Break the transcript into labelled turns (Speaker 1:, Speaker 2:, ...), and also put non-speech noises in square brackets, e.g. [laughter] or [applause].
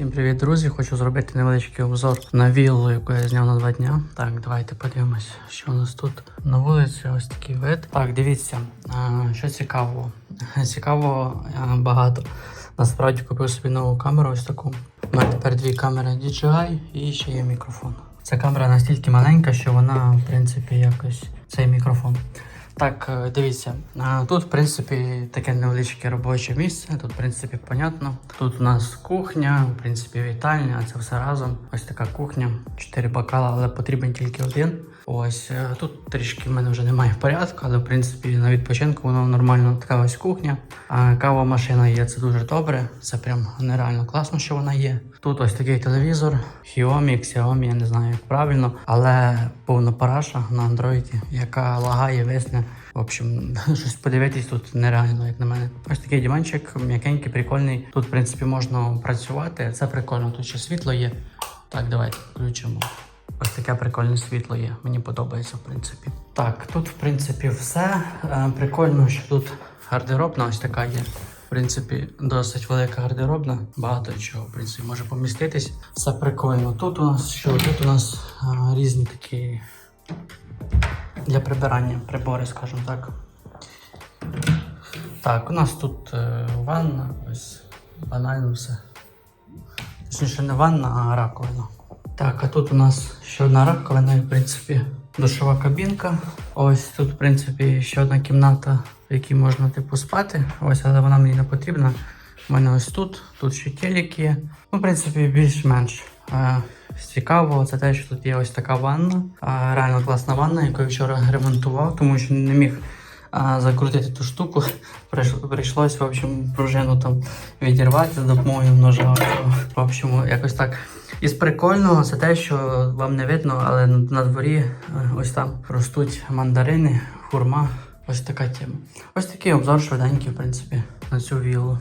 Speaker 1: Всім привіт, друзі! Хочу зробити невеличкий обзор на віллу, яку я зняв на два дня. Так, давайте подивимось, що у нас тут на вулиці. Ось такий вид. Так, дивіться, що цікаво. Цікаво багато. Насправді купив собі нову камеру, ось таку. У мене тепер дві камери DJI і ще є мікрофон. Ця камера настільки маленька, що вона, в принципі, якось цей мікрофон. Так, е, дивіться, тут, в принципі, таке невеличке робоче місце. Тут, в принципі, понятно. Тут у нас кухня, в принципі, вітальня, це все разом. Ось така кухня, чотири бокала, але потрібен тільки один. Ось е, тут трішки в мене вже немає порядку, але в принципі на відпочинку воно нормально така ось кухня. А кава машина є, це дуже добре. Це прям нереально класно, що вона є. Тут ось такий телевізор, Xiaomi, Xiaomi, я не знаю як правильно, але повна параша на андроїді, яка лагає, висне. В общем, [laughs] щось подивитись тут нереально, як на мене. Ось такий диванчик, м'якенький, прикольний. Тут, в принципі, можна працювати. Це прикольно. Тут ще світло є. Так, давайте включимо. Ось таке прикольне світло є. Мені подобається, в принципі. Так, тут, в принципі, все. Е, Прикольно, що тут гардеробна ось така є. В принципі, досить велика гардеробна, багато чого, в принципі, може поміститись. Все прикольно. Тут у нас що? Тут у нас е, різні такі для прибирання прибори, скажімо так. Так, у нас тут е, ванна, ось банально все. Точніше, не ванна, а раковина. Так, а тут у нас ще одна раковина, і, в принципі, душова кабінка. Ось тут, в принципі, ще одна кімната, в якій можна типу спати. Ось, але вона мені не потрібна. У мене ось тут, тут ще телек є. Ну, в принципі, більш-менш. Цікаво, це те, що тут є ось така ванна. Реально класна ванна, яку я вчора ремонтував, тому що не міг закрутити ту штуку. Прийш- Прийшлось, в общем, пружину там відірвати за допомогою ножа. В общем, якось так. Із прикольного це те, що вам не видно, але на на дворі е, ось там ростуть мандарини, хурма. Ось така тема. Ось такий обзор швиденький, в принципі, на цю віллу.